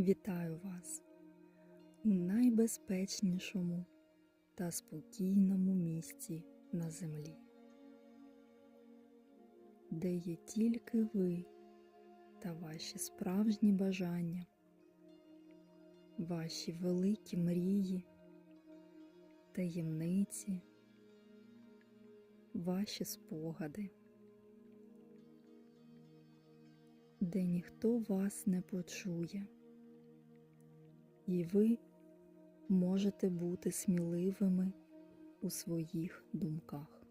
Вітаю вас у найбезпечнішому та спокійному місці на землі, де є тільки ви та ваші справжні бажання, ваші великі мрії, таємниці, ваші спогади. де ніхто вас не почує, і ви можете бути сміливими у своїх думках.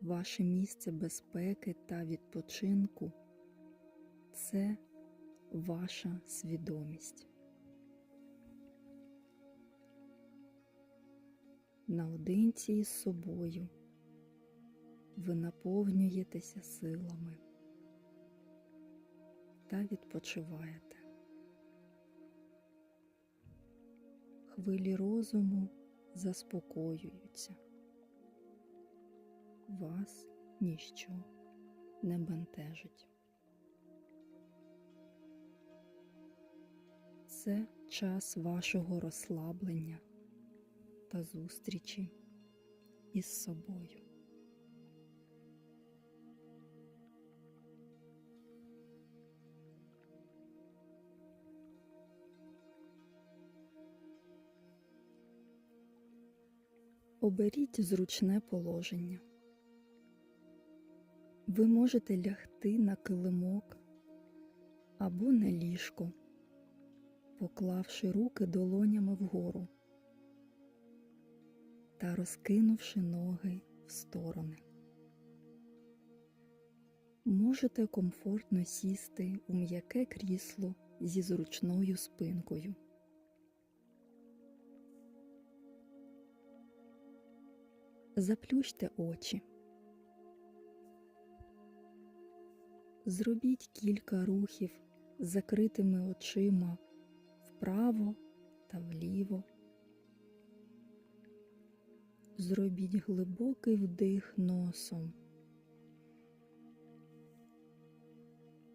Ваше місце безпеки та відпочинку це ваша свідомість. Наодинці із собою ви наповнюєтеся силами та відпочиваєте. Хвилі розуму заспокоюються. Вас ніщо не бентежить. Це час вашого розслаблення та зустрічі із собою. Оберіть зручне положення. Ви можете лягти на килимок або на ліжко, поклавши руки долонями вгору та розкинувши ноги в сторони. Можете комфортно сісти у м'яке крісло зі зручною спинкою. Заплющте очі. Зробіть кілька рухів з закритими очима вправо та вліво. Зробіть глибокий вдих носом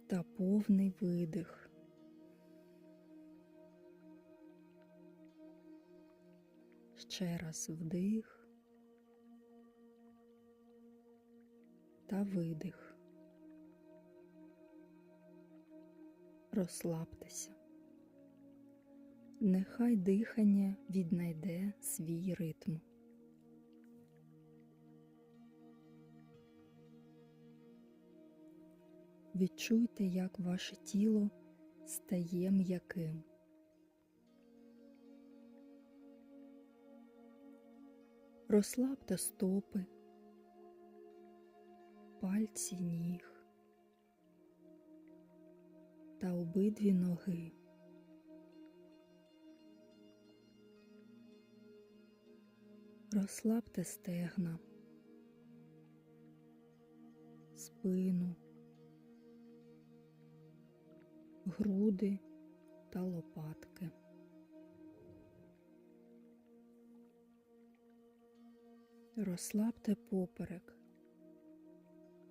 та повний видих. Ще раз вдих. Та видих. Розслабтеся. Нехай дихання віднайде свій ритм. Відчуйте, як ваше тіло стає м'яким. Розслабте стопи, пальці ніг та обидві ноги. Розслабте стегна, спину, груди та лопатки. Розслабте поперек.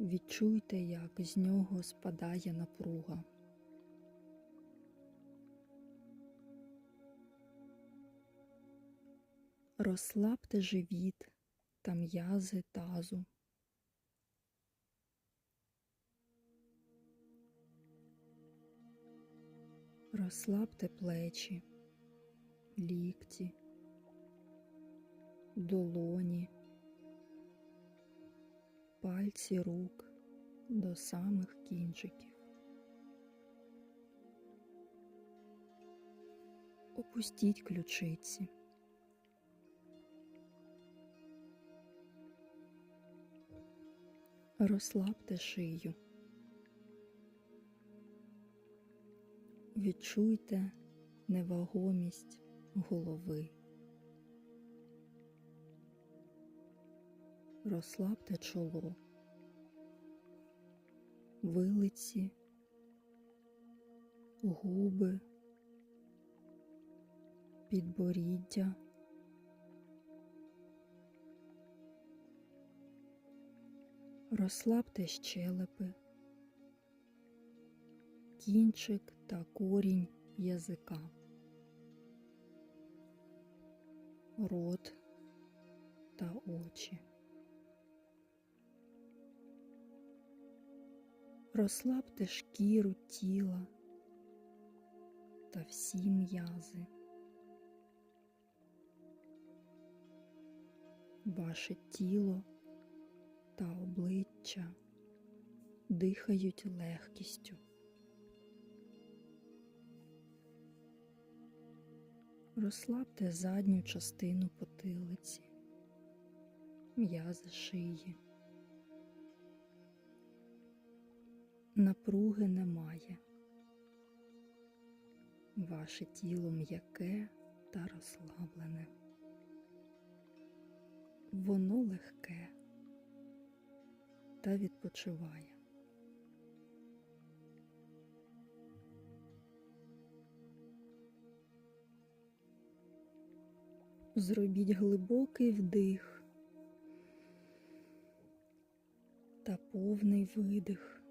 Відчуйте, як з нього спадає напруга. Розслабте живіт та м'язи тазу. Розслабте плечі, лікті, долоні пальці рук до самих кінчиків. Опустіть ключиці. Розслабте шию. Відчуйте невагомість голови. Розслабте чоло, вилиці, губи, підборіддя. Розслабте щелепи, кінчик та корінь язика, рот та очі. Розслабте шкіру тіла та всі м'язи. Ваше тіло та обличчя дихають легкістю. Розслабте задню частину потилиці, м'язи шиї. Напруги немає. Ваше тіло м'яке та розслаблене. Воно легке та відпочиває. Зробіть глибокий вдих та повний видих.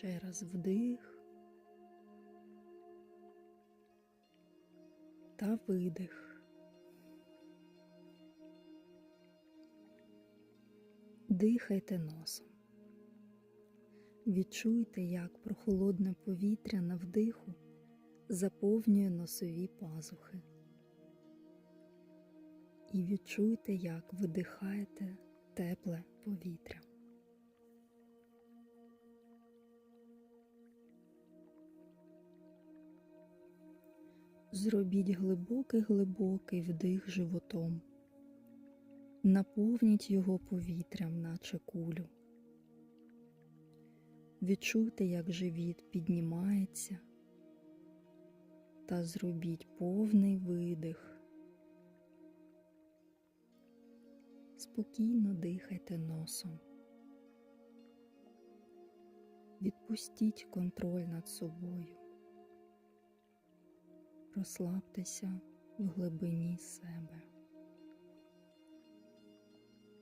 Ще раз вдих та видих. Дихайте носом. Відчуйте, як прохолодне повітря на вдиху заповнює носові пазухи. І відчуйте, як видихаєте тепле повітря. Зробіть глибокий-глибокий вдих животом. Наповніть його повітрям, наче кулю. Відчуйте, як живіт піднімається, та зробіть повний видих. Спокійно дихайте носом. Відпустіть контроль над собою. Розслабтеся в глибині себе.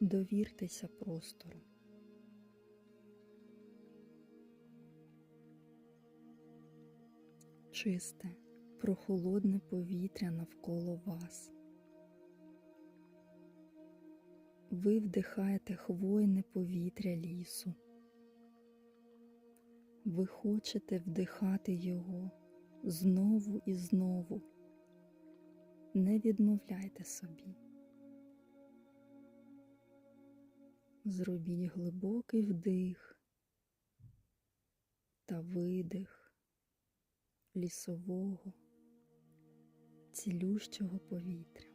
Довіртеся простору. Чисте, прохолодне повітря навколо вас. Ви вдихаєте хвойне повітря лісу. Ви хочете вдихати його знову і знову. Не відмовляйте собі. Зробіть глибокий вдих та видих лісового, цілющого повітря.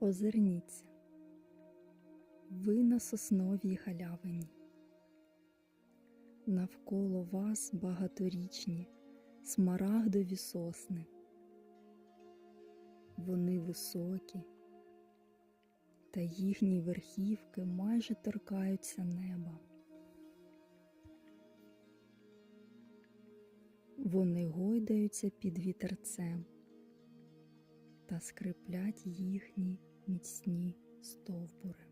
Озирніться, ви на сосновій галявині. Навколо вас багаторічні смарагдові сосни. Вони високі, та їхні верхівки майже торкаються неба. Вони гойдаються під вітерцем та скриплять їхні міцні стовбури.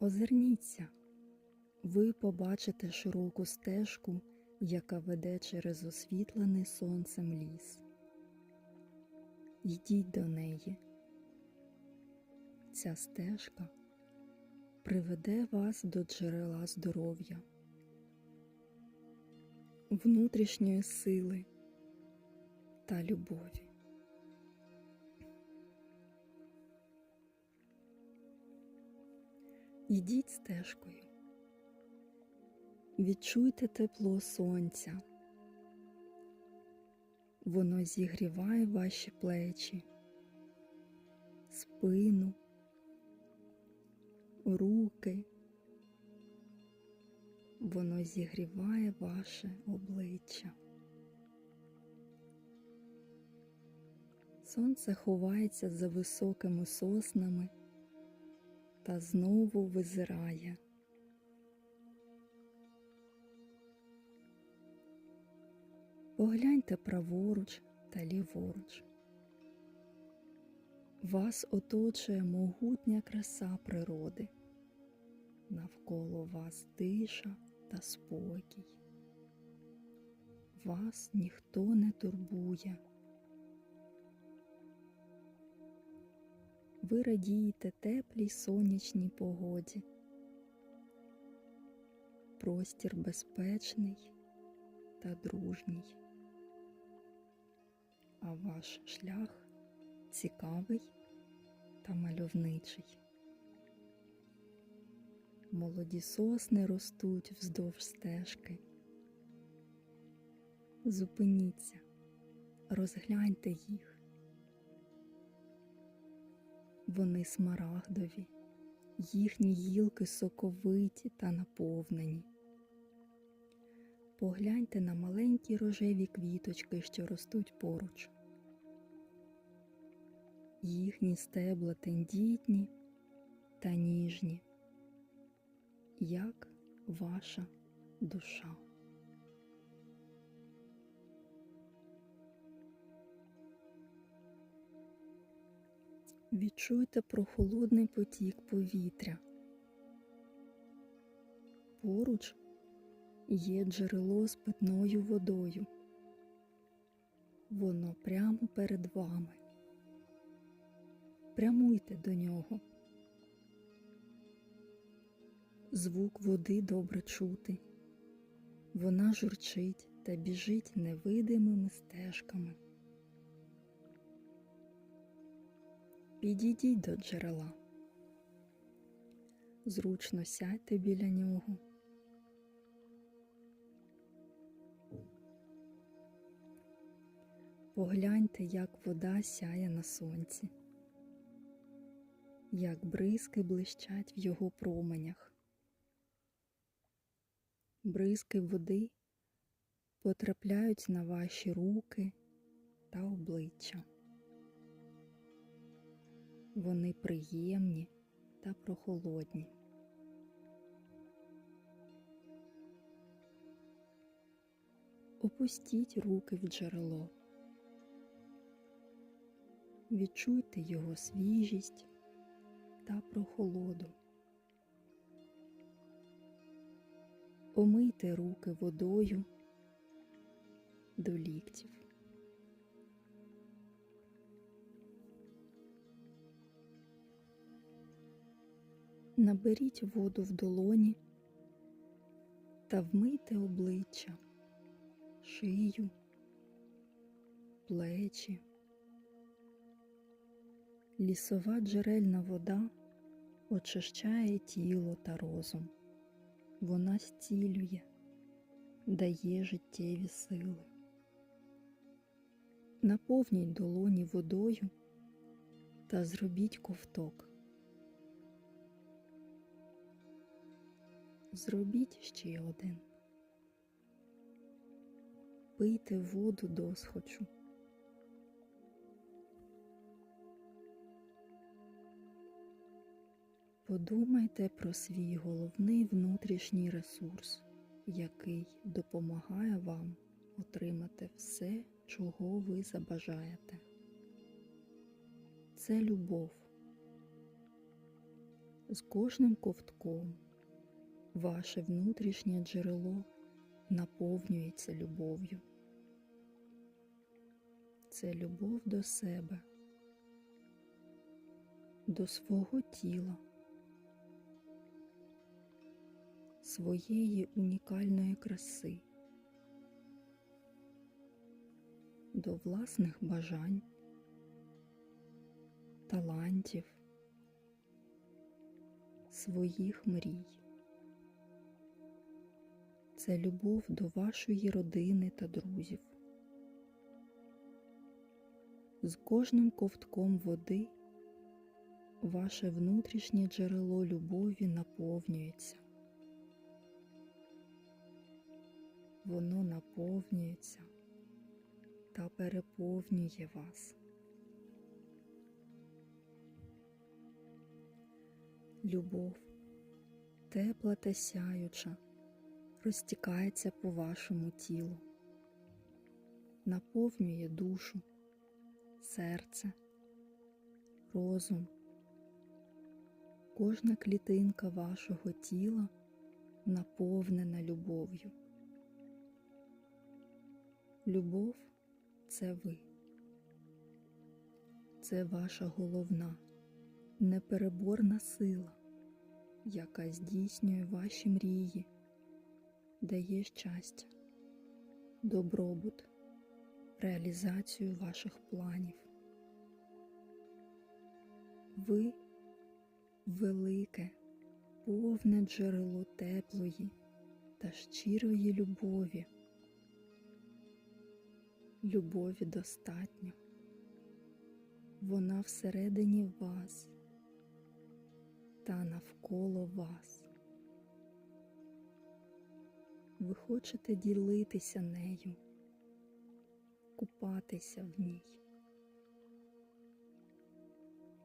Озирніться, ви побачите широку стежку, яка веде через освітлений сонцем ліс. Йдіть до неї. Ця стежка приведе вас до джерела здоров'я, внутрішньої сили та любові. Йдіть стежкою, відчуйте тепло сонця, воно зігріває ваші плечі, спину, руки, воно зігріває ваше обличчя. Сонце ховається за високими соснами та знову визирає. Погляньте праворуч та ліворуч. Вас оточує могутня краса природи. Навколо вас тиша та спокій. Вас ніхто не турбує. Ви радієте теплій сонячній погоді. Простір безпечний та дружній. А ваш шлях цікавий та мальовничий. Молоді сосни ростуть вздовж стежки. Зупиніться, розгляньте їх. Вони смарагдові, їхні гілки соковиті та наповнені. Погляньте на маленькі рожеві квіточки, що ростуть поруч. Їхні стебла тендітні та ніжні, як ваша душа. Відчуйте прохолодний потік повітря. Поруч є джерело з питною водою. Воно прямо перед вами. Прямуйте до нього. Звук води добре чути. Вона журчить та біжить невидимими стежками. Підійдіть до джерела. Зручно сядьте біля нього. Погляньте, як вода сяє на сонці, як бризки блищать в його променях. Бризки води потрапляють на ваші руки та обличчя. Вони приємні та прохолодні. Опустіть руки в джерело. Відчуйте його свіжість та прохолоду. Омийте руки водою до ліктів. Наберіть воду в долоні та вмийте обличчя, шию, плечі. Лісова джерельна вода очищає тіло та розум. Вона зцілює, дає життєві сили. Наповніть долоні водою та зробіть ковток. Зробіть ще один. Пийте воду досхочу. Подумайте про свій головний внутрішній ресурс, який допомагає вам отримати все, чого ви забажаєте. Це любов. З кожним ковтком ваше внутрішнє джерело наповнюється любов'ю. Це любов до себе, до свого тіла, своєї унікальної краси, до власних бажань, талантів, своїх мрій. Це любов до вашої родини та друзів. З кожним ковтком води ваше внутрішнє джерело любові наповнюється. Воно наповнюється та переповнює вас. Любов тепла та сяюча розтікається по вашому тілу, наповнює душу, серце, розум, кожна клітинка вашого тіла наповнена любов'ю. Любов це ви. Це ваша головна, непереборна сила, яка здійснює ваші мрії, дає щастя, добробут, реалізацію ваших планів. Ви велике, повне джерело теплої та щирої любові. Любові достатньо. Вона всередині вас та навколо вас. Ви хочете ділитися нею, купатися в ній,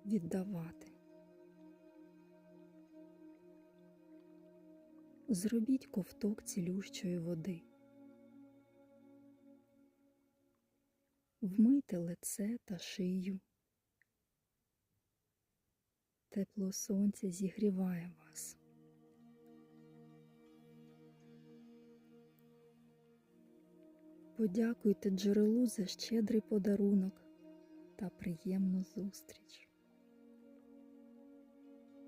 віддавати. Зробіть ковток цілющої води. Вмийте лице та шию. Тепло сонця зігріває вас. Подякуйте джерелу за щедрий подарунок та приємну зустріч.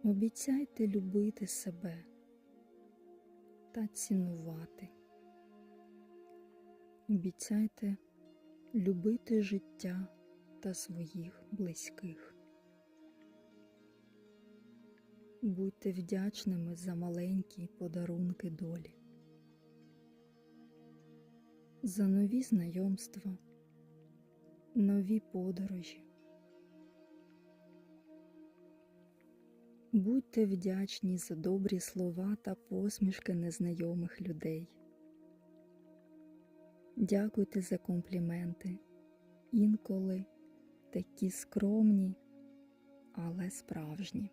Обіцяйте любити себе та цінувати. Обіцяйте любити життя та своїх близьких. Будьте вдячними за маленькі подарунки долі, за нові знайомства, нові подорожі. Будьте вдячні за добрі слова та посмішки незнайомих людей. Дякуйте за компліменти, інколи такі скромні, але справжні.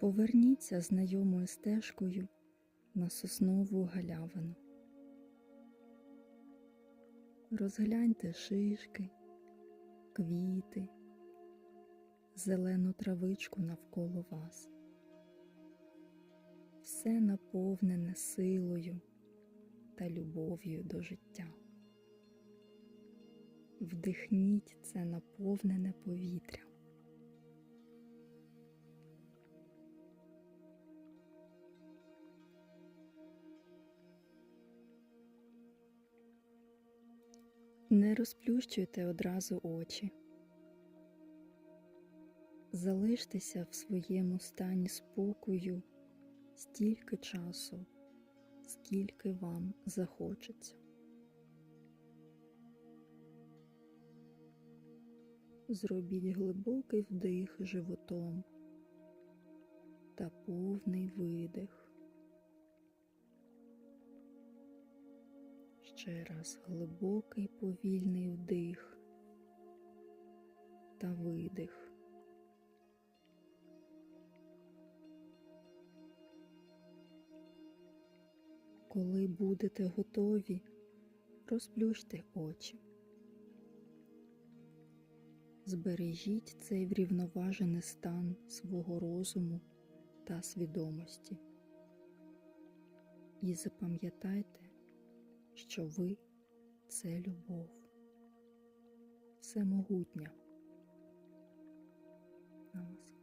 Поверніться знайомою стежкою на соснову галявину. Розгляньте шишки, квіти, зелену травичку навколо вас. Все наповнене силою та любов'ю до життя. Вдихніть це наповнене повітря. Не розплющуйте одразу очі. Залиштеся в своєму стані спокою стільки часу, скільки вам захочеться. Зробіть глибокий вдих животом та повний видих. Ще раз глибокий повільний вдих та видих. Коли будете готові, розплющте очі. Збережіть цей врівноважений стан свого розуму та свідомості. І запам'ятайте, що ви це любов, всемогутня. Намаска.